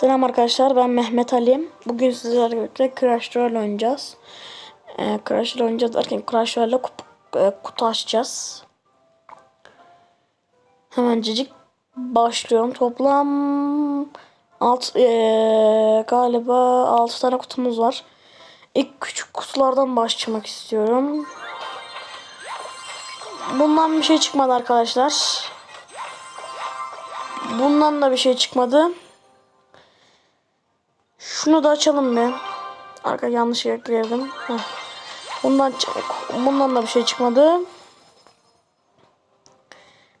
Selam arkadaşlar ben Mehmet Ali. Bugün sizlerle birlikte Crash Royale oynayacağız. Ee, Crash Royale oynayacağız derken Crash Royale'le kup- e, kutu açacağız. Hemencecik başlıyorum. Toplam alt, ee, galiba 6 tane kutumuz var. İlk küçük kutulardan başlamak istiyorum. Bundan bir şey çıkmadı arkadaşlar. Bundan da bir şey çıkmadı. Şunu da açalım bir. Arka yanlış ekledim. Heh. Bundan bundan da bir şey çıkmadı.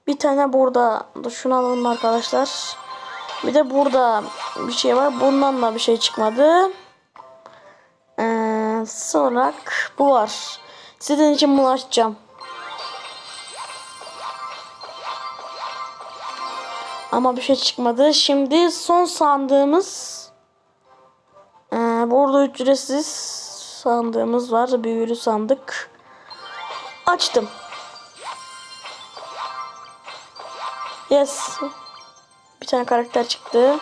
Bir tane burada. Şunu alalım arkadaşlar. Bir de burada bir şey var. Bundan da bir şey çıkmadı. Ee, sonra bu var. Sizin için bunu açacağım. Ama bir şey çıkmadı. Şimdi son sandığımız ee, burada ücretsiz sandığımız var. Büyülü sandık. Açtım. Yes. Bir tane karakter çıktı.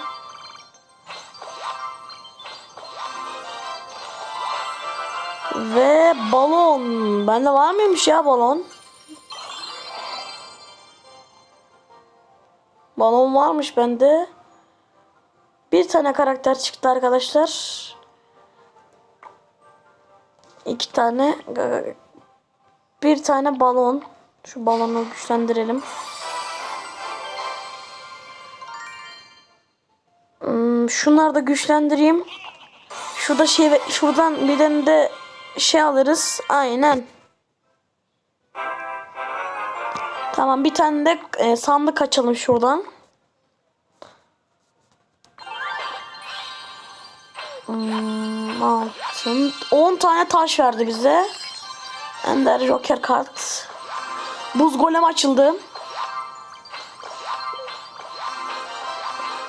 Ve balon. Bende var mıymış ya balon? Balon varmış bende. Bir tane karakter çıktı arkadaşlar. İki tane bir tane balon. Şu balonu güçlendirelim. Hmm, şunları da güçlendireyim. Şurada şey şuradan bir de şey alırız. Aynen. Tamam bir tane de e, sandık açalım şuradan. Hmm, altın. 10 tane taş verdi bize. Ender Joker kart. Buz golem açıldı.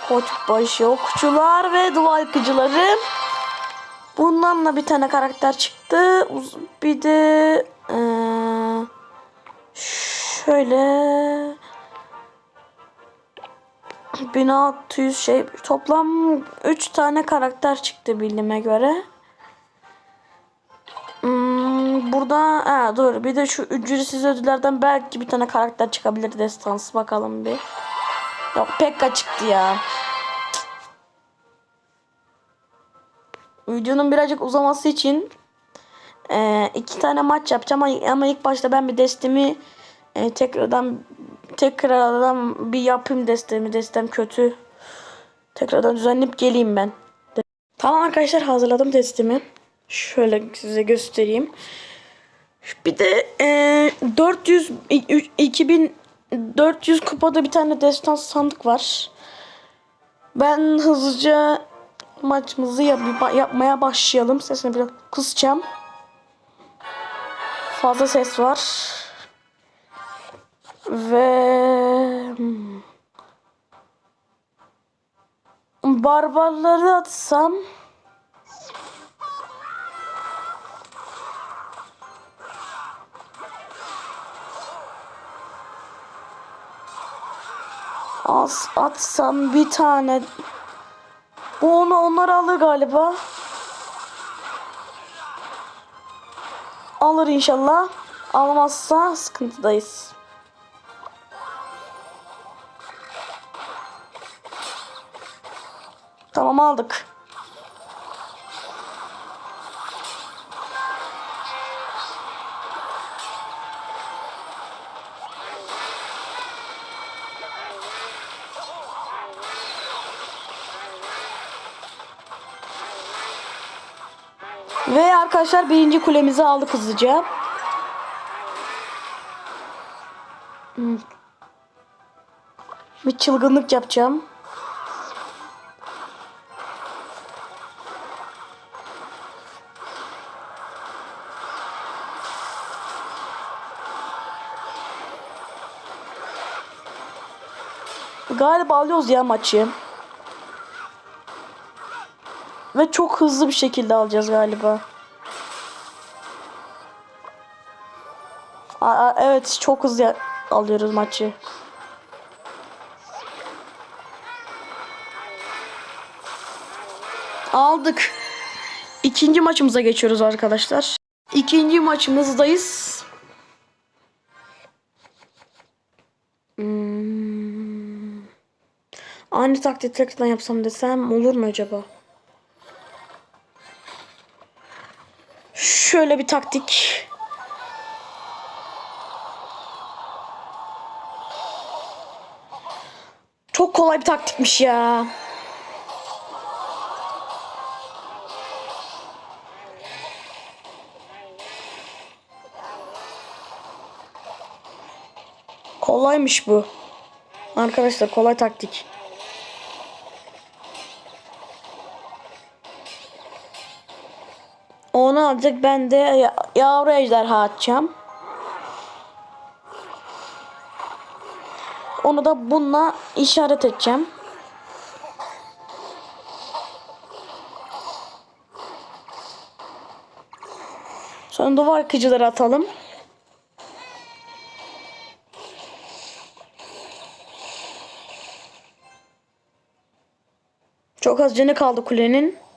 Koç başı okçular ve duvar yıkıcıları. Bundan da bir tane karakter çıktı. Bir de eee, şöyle 1600 şey toplam 3 tane karakter çıktı bildiğime göre. Burada ha, dur bir de şu ücretsiz ödüllerden belki bir tane karakter çıkabilir destansı bakalım bir. Yok Pekka çıktı ya. Videonun birazcık uzaması için e, iki tane maç yapacağım ama ilk başta ben bir destemi e, tekrardan tekrardan bir yapayım destemi. Destem kötü. Tekrardan düzenleyip geleyim ben. Tamam arkadaşlar hazırladım testimi. Şöyle size göstereyim. Bir de e, 400 i- 2400 kupada bir tane destans sandık var. Ben hızlıca maçımızı yap yapmaya başlayalım. Sesini biraz kısacağım. Fazla ses var. Ve hmm. barbarları atsam az atsam bir tane. Bu onu onlar alır galiba. Alır inşallah. Almazsa sıkıntıdayız. Tamam aldık. Ve arkadaşlar birinci kulemizi aldık hızlıca. Hmm. Bir çılgınlık yapacağım. Galiba alıyoruz ya maçı. Ve çok hızlı bir şekilde alacağız galiba. Aa, evet çok hızlı alıyoruz maçı. Aldık. İkinci maçımıza geçiyoruz arkadaşlar. İkinci maçımızdayız. Hmm. Aynı taktiği tekrardan yapsam desem olur mu acaba? Şöyle bir taktik. Çok kolay bir taktikmiş ya. Kolaymış bu. Arkadaşlar kolay taktik. Onu alacak ben de ya- yavru ejderha atacağım. Onu da bununla işaret edeceğim. Sonra duvar kıcıları atalım. Çok az canı kaldı kulenin.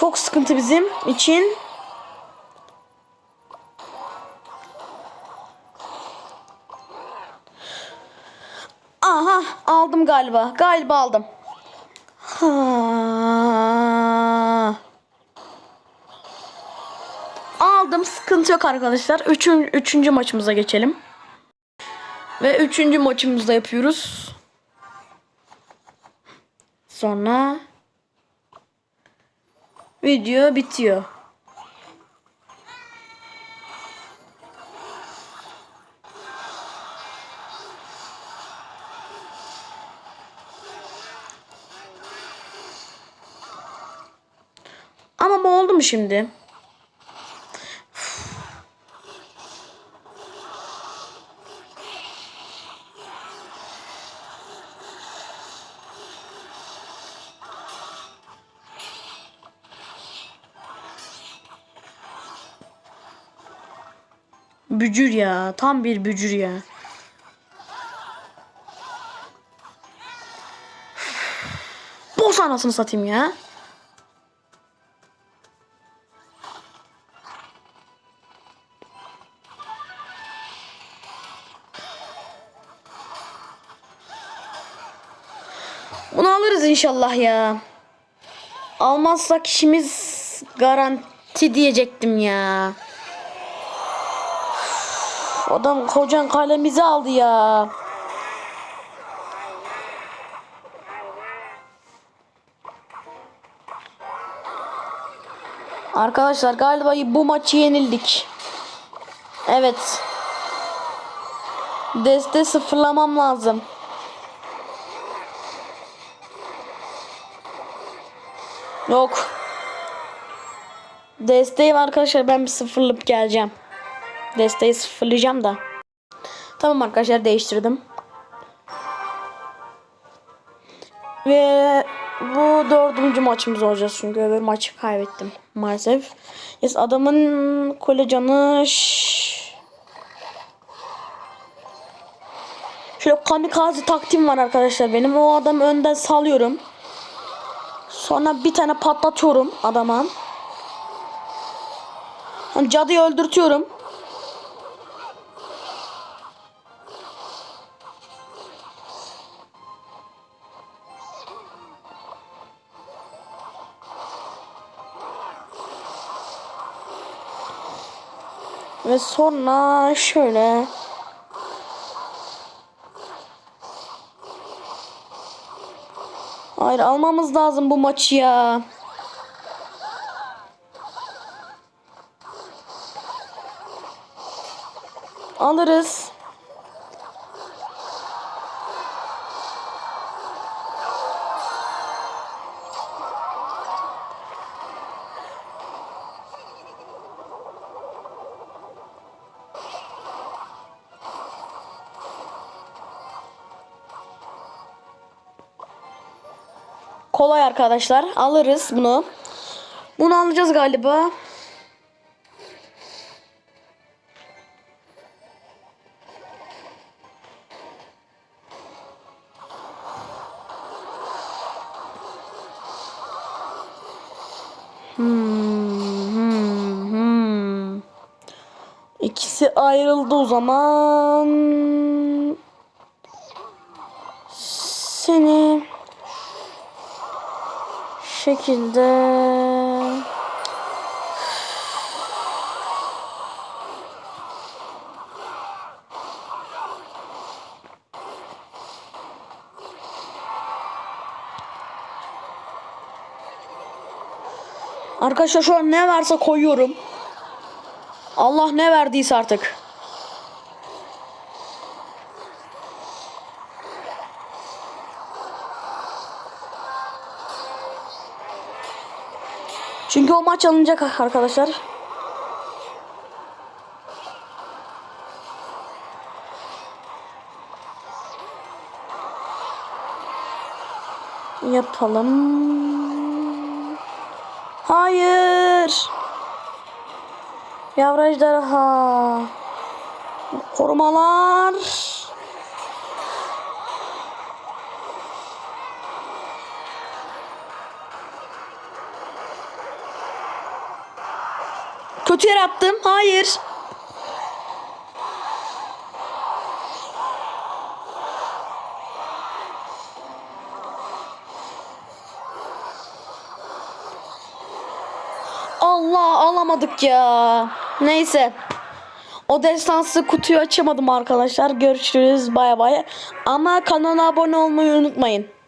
Çok sıkıntı bizim için. Aha aldım galiba. Galiba aldım. Ha. Aldım. Sıkıntı yok arkadaşlar. Üçün, üçüncü maçımıza geçelim. Ve üçüncü maçımızda yapıyoruz. Sonra video bitiyor. Ama bu şimdi? Bücür ya. Tam bir bücür ya. Boz anasını satayım ya. Bunu alırız inşallah ya. Almazsak işimiz garanti diyecektim ya. Adam kocan kalemizi aldı ya. Arkadaşlar galiba bu maçı yenildik. Evet. Deste sıfırlamam lazım. Yok. Desteği var arkadaşlar ben bir sıfırlayıp geleceğim. Desteği sıfırlayacağım da. Tamam arkadaşlar değiştirdim. Ve bu dördüncü maçımız olacak çünkü öbür maçı kaybettim maalesef. Yes, adamın kule canı Şöyle kamikaze taktiğim var arkadaşlar benim. O adamı önden salıyorum. Sonra bir tane patlatıyorum adama. Cadıyı öldürtüyorum. Ve sonra şöyle Hayır almamız lazım bu maçı ya. Alırız. Kolay arkadaşlar. Alırız bunu. Bunu alacağız galiba. Hmm, hmm, hmm. Ayrıldı o zaman. Seni şekilde Arkadaşlar şu an ne varsa koyuyorum. Allah ne verdiyse artık. Çünkü o maç alınacak arkadaşlar. Yapalım. Hayır. Yavru ejderha. Korumalar. Kötü yere attım. Hayır. Allah alamadık ya. Neyse. O destansı kutuyu açamadım arkadaşlar. Görüşürüz. Bay bay. Ama kanala abone olmayı unutmayın.